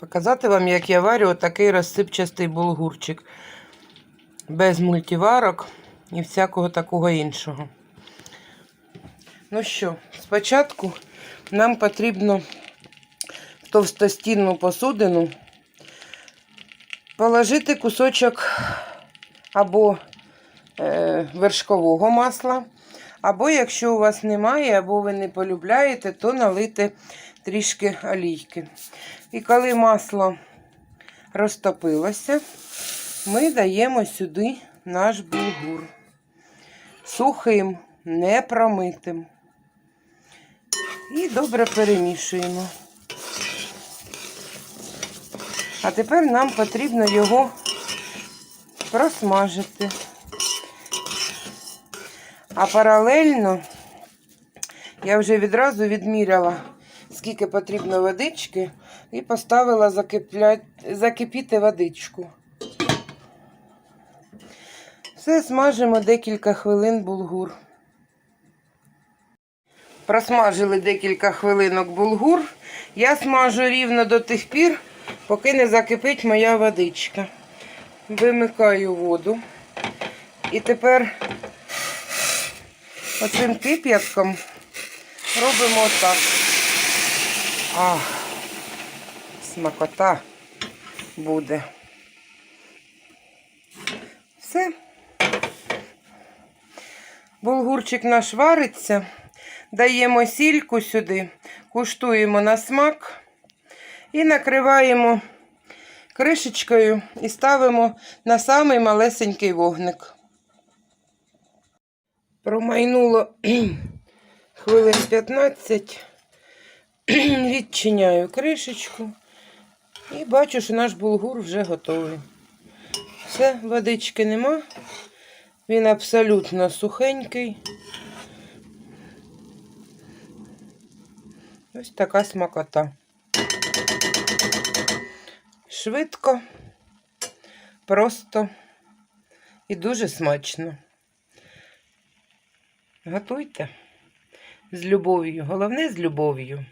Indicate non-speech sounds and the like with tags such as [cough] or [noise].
Показати вам, як я варю отакий розсипчастий булгурчик. Без мультиварок і всякого такого іншого. Ну що, спочатку нам потрібно в товстостінну посудину положити кусочок або е, вершкового масла, або якщо у вас немає, або ви не полюбляєте, то налити трішки олійки. І коли масло розтопилося, ми даємо сюди наш булгур. Сухим, не промитим. І добре перемішуємо. А тепер нам потрібно його просмажити. А паралельно я вже відразу відміряла, скільки потрібно водички, і поставила закипля... закипіти водичку. Все смажимо декілька хвилин булгур. Просмажили декілька хвилинок булгур. Я смажу рівно до тих пір, поки не закипить моя водичка. Вимикаю воду. І тепер оцим кип'ятком робимо отак. Ах, смакота буде. Все. Булгурчик наш вариться. Даємо сільку сюди, куштуємо на смак і накриваємо кришечкою і ставимо на самий малесенький вогник. Промайнуло [clears throat] хвилин 15. [clears throat] Відчиняю кришечку і бачу, що наш булгур вже готовий. Все, водички нема. Він абсолютно сухенький. Ось така смакота. Швидко, просто і дуже смачно. Готуйте з любов'ю. Головне з любов'ю.